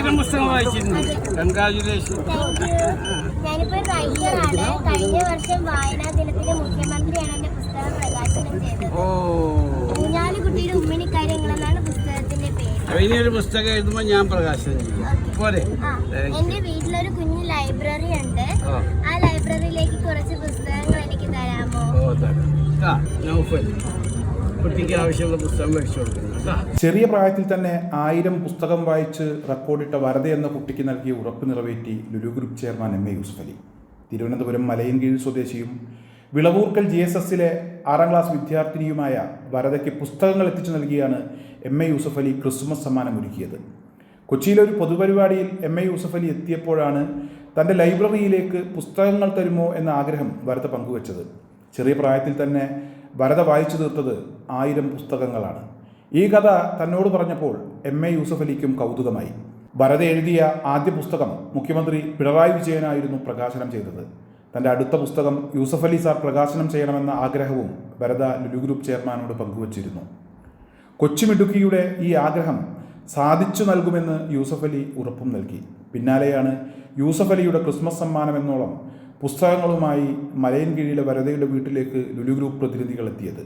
ആയിരം പുസ്തകം വായിച്ചിരുന്നു? കൺഗ്രാജുലേഷൻ ഞാനിപ്പോൾ റൈറ്ററാണ് കഴിഞ്ഞ വർഷം വായനാ ദിനത്തിൽ മുഖ്യമന്ത്രിയാണ് എന്റെ പുസ്തകം പ്രകാശനം ചെയ്തത്. ഉമ്മിണി കാര്യങ്ങളെന്നാണ് പുസ്തകത്തിന്റെ പേര്. പുസ്തകം എഴുതുമ്പോൾ ഞാൻ പ്രകാശനം ചെയ്യും. പോരെ. ആ എന്റെ വീട്ടിലൊരു കുഞ്ഞു ലൈബ്രറി ഉണ്ട്. ആ. ലൈബ്രറിയിലേക്ക് കുറച്ച് പുസ്തകങ്ങൾ എനിക്ക് തരാമോ? ഓ തരാം. ആ നൗഫൽ കുട്ടിക്ക് ആവശ്യമുള്ള പുസ്തകം മേടിച്ചു കൊടുക്കുന്നു ചെറിയ പ്രായത്തിൽ തന്നെ ആയിരം പുസ്തകം വായിച്ച് റെക്കോർഡിട്ട വരത എന്ന കുട്ടിക്ക് നൽകിയ ഉറപ്പ് നിറവേറ്റി Lulu group chairman M A Yusuff Ali. Thiruvananthapuram Malayinkeezhu സ്വദേശിയും വിളവൂർക്കൽ ജി എസ് എസിലെ ആറാം ക്ലാസ് വിദ്യാർത്ഥിനിയുമായ വരദയ്ക്ക് പുസ്തകങ്ങൾ എത്തിച്ചു നൽകിയാണ് M A Yusuff Ali Christmas സമ്മാനം ഒരുക്കിയത്. കൊച്ചിയിലെ ഒരു പൊതുപരിപാടിയിൽ എം എ യൂസഫ് അലി എത്തിയപ്പോഴാണ് തന്റെ ലൈബ്രറിയിലേക്ക് പുസ്തകങ്ങൾ തരുമോ എന്ന ആഗ്രഹം വരത പങ്കുവച്ചത്. ചെറിയ പ്രായത്തിൽ തന്നെ വരദ വായിച്ചു തീർത്തത് ആയിരം പുസ്തകങ്ങളാണ്. ഈ കഥ തന്നോട് പറഞ്ഞപ്പോൾ എം എ യൂസഫലിക്കും കൗതുകമായി. ഭരത എഴുതിയ ആദ്യ പുസ്തകം മുഖ്യമന്ത്രി പിണറായി വിജയനായിരുന്നു പ്രകാശനം ചെയ്തത്. തന്റെ അടുത്ത പുസ്തകം യൂസഫ് അലി സാർ പ്രകാശനം ചെയ്യണമെന്ന ആഗ്രഹവും ഭരത ലുലു ഗ്രൂപ്പ് ചെയർമാനോട് പങ്കുവച്ചിരുന്നു. കൊച്ചുമിടുക്കിയുടെ ഈ ആഗ്രഹം സാധിച്ചു നൽകുമെന്ന് യൂസഫ് അലി ഉറപ്പും നൽകി. പിന്നാലെയാണ് യൂസഫ് അലിയുടെ ക്രിസ്മസ് സമ്മാനം എന്നോളം പുസ്തകങ്ങളുമായി മലയൻ കീഴിലെ വരതയുടെ വീട്ടിലേക്ക് ലുലു ഗ്രൂപ്പ് പ്രതിനിധികൾ എത്തിയത്.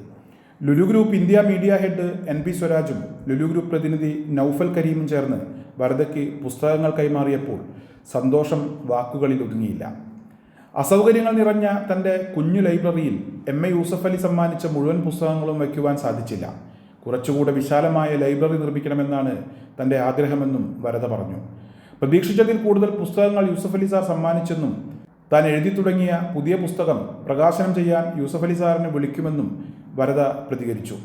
Lulu group India media head N P സ്വരാജും Lulu group പ്രതിനിധി നൌഫൽ കരീമും ചേർന്ന് വരദയ്ക്ക് പുസ്തകങ്ങൾ കൈമാറിയപ്പോൾ സന്തോഷം വാക്കുകളിൽ ഒതുങ്ങിയില്ല. അസൗകര്യങ്ങൾ നിറഞ്ഞ തന്റെ കുഞ്ഞു ലൈബ്രറിയിൽ എം എ യൂസഫ് അലി സമ്മാനിച്ച മുഴുവൻ പുസ്തകങ്ങളും വയ്ക്കുവാൻ സാധിച്ചില്ല. കുറച്ചുകൂടെ വിശാലമായ ലൈബ്രറി നിർമ്മിക്കണമെന്നാണ് തന്റെ ആഗ്രഹമെന്നും വരദ പറഞ്ഞു. പ്രതീക്ഷിച്ചതിൽ കൂടുതൽ പുസ്തകങ്ങൾ യൂസഫ് അലി സാർ സമ്മാനിച്ചെന്നും താൻ എഴുതി തുടങ്ങിയ പുതിയ പുസ്തകം പ്രകാശനം ചെയ്യാൻ യൂസഫ് അലി സാറിനെ വിളിക്കുമെന്നും വരദ പ്രതികരിച്ചു.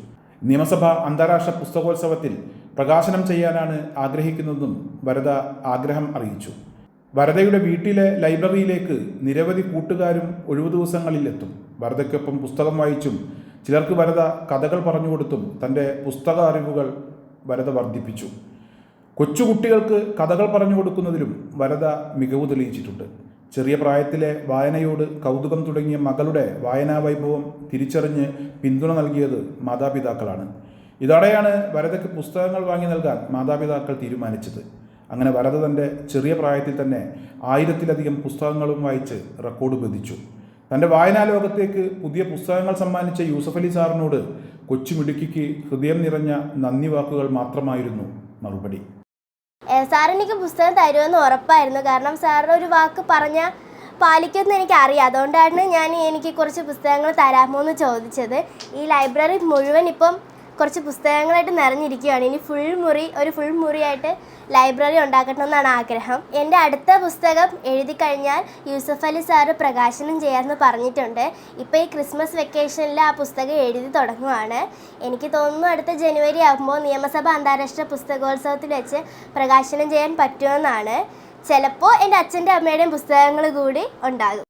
നിയമസഭ അന്താരാഷ്ട്ര പുസ്തകോത്സവത്തിൽ പ്രകാശനം ചെയ്യാനാണ് ആഗ്രഹിക്കുന്നതെന്നും വരദ ആഗ്രഹം അറിയിച്ചു. വരദയുടെ വീട്ടിലെ ലൈബ്രറിയിലേക്ക് നിരവധി കൂട്ടുകാരും ഒഴിവു ദിവസങ്ങളിൽ എത്തും. വരദയ്ക്കൊപ്പം പുസ്തകം വായിച്ചും ചിലർക്ക് വരദ കഥകൾ പറഞ്ഞുകൊടുത്തും തന്റെ പുസ്തക അറിവുകൾ വരദ വർദ്ധിപ്പിച്ചു. കൊച്ചുകുട്ടികൾക്ക് കഥകൾ പറഞ്ഞു കൊടുക്കുന്നതിലും വരദ മികവ് തെളിയിച്ചിട്ടുണ്ട്. ചെറിയ പ്രായത്തിലെ വായനയോട് കൗതുകം തുടങ്ങിയ മകളുടെ വായനാ വൈഭവം തിരിച്ചറിഞ്ഞ് പിന്തുണ നൽകിയത് മാതാപിതാക്കളാണ്. ഇതോടെയാണ് വരതയ്ക്ക് പുസ്തകങ്ങൾ വാങ്ങി നൽകാൻ മാതാപിതാക്കൾ തീരുമാനിച്ചത്. അങ്ങനെ വരത തന്റെ ചെറിയ പ്രായത്തിൽ തന്നെ ആയിരത്തിലധികം പുസ്തകങ്ങളും വായിച്ച് റെക്കോർഡ് ബന്ധിച്ചു തന്റെ വായനാ ലോകത്തേക്ക് പുതിയ പുസ്തകങ്ങൾ സമ്മാനിച്ച യൂസഫ് അലി സാറിനോട് കൊച്ചുമിടുക്കിക്ക് ഹൃദയം നിറഞ്ഞ നന്ദി വാക്കുകൾ മാത്രമായിരുന്നു മറുപടി. സാർ എനിക്ക് പുസ്തകം തരുമെന്ന് ഉറപ്പായിരുന്നു. കാരണം സാറിന് ഒരു വാക്ക് പറഞ്ഞാൽ പാലിക്കുമെന്ന് എനിക്കറിയാം. അതുകൊണ്ടാണ് ഞാൻ എനിക്ക് കുറച്ച് പുസ്തകങ്ങൾ തരാമോ എന്ന് ചോദിച്ചത്. ഈ ലൈബ്രറി മുഴുവൻ ഇപ്പം കുറച്ച് പുസ്തകങ്ങളായിട്ട് നിറഞ്ഞിരിക്കുകയാണ്. ഇനി ഫുൾ മുറി ഒരു ഫുൾ മുറിയായിട്ട് ലൈബ്രറി ഉണ്ടാക്കണമെന്നാണ് ആഗ്രഹം. എന്റെ അടുത്ത പുസ്തകം എഴുതി കഴിഞ്ഞാൽ യൂസഫ് അലി സാറ് പ്രകാശനം ചെയ്യാമെന്ന് പറഞ്ഞിട്ടുണ്ട്. ഇപ്പോൾ ഈ ക്രിസ്മസ് വെക്കേഷനിൽ ആ പുസ്തകം എഴുതി തുടങ്ങുവാണ്. എനിക്ക് തോന്നുന്നു അടുത്ത ജനുവരി ആകുമ്പോൾ നിയമസഭ അന്താരാഷ്ട്ര പുസ്തകോത്സവത്തിൽ വെച്ച് പ്രകാശനം ചെയ്യാൻ പറ്റുമെന്നാണ്. ചിലപ്പോൾ എന്റെ അച്ഛന്റെ അമ്മയുടെയും പുസ്തകങ്ങൾ കൂടി ഉണ്ടാകും.